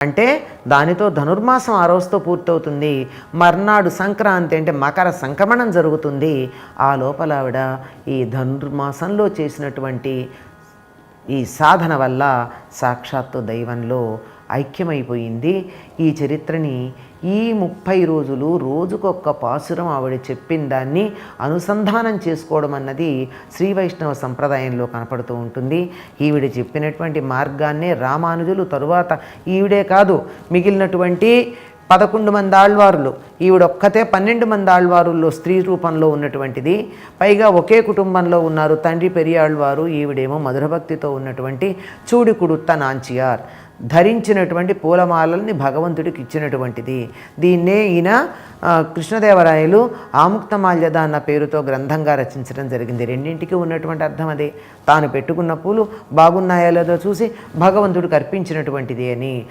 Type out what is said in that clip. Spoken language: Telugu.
అంటే దానితో ధనుర్మాసం ఆ రోజుతో పూర్తవుతుంది. మర్నాడు సంక్రాంతి అంటే మకర సంక్రమణం జరుగుతుంది. ఆ లోపల ఆవిడ ఈ ధనుర్మాసంలో చేసినటువంటి ఈ సాధన వల్ల సాక్షాత్తు దైవంలో ఐక్యమైపోయింది. ఈ చరిత్రని ఈ ముప్పై రోజులు రోజుకొక్క పాసురం ఆవిడ చెప్పిన దాన్ని అనుసంధానం చేసుకోవడం అన్నది శ్రీ వైష్ణవ సంప్రదాయంలో కనపడుతూ ఉంటుంది. ఈవిడ చెప్పినటువంటి మార్గాన్నే రామానుజులు తరువాత ఈవిడే కాదు మిగిలినటువంటి పదకొండు మంది ఆళ్వారులు ఈవిడొక్కతే పన్నెండు మంది ఆళ్వారుల్లో స్త్రీ రూపంలో ఉన్నటువంటిది. పైగా ఒకే కుటుంబంలో ఉన్నారు తండ్రి పెరియాళ్వారు ఈవిడేమో మధురభక్తితో ఉన్నటువంటి చూడుకుడుత్త నాంచియార్. ధరించినటువంటి పూలమాలల్ని భగవంతుడికి ఇచ్చినటువంటిది. దీన్నే ఈయన కృష్ణదేవరాయలు ఆముక్తమాల్యద అన్న పేరుతో గ్రంథంగా రచించడం జరిగింది. రెండింటికి ఉన్నటువంటి అర్థం అదే. తాను పెట్టుకున్న పూలు బాగున్నాయో లేదో చూసి భగవంతుడికి అర్పించినటువంటిది అని.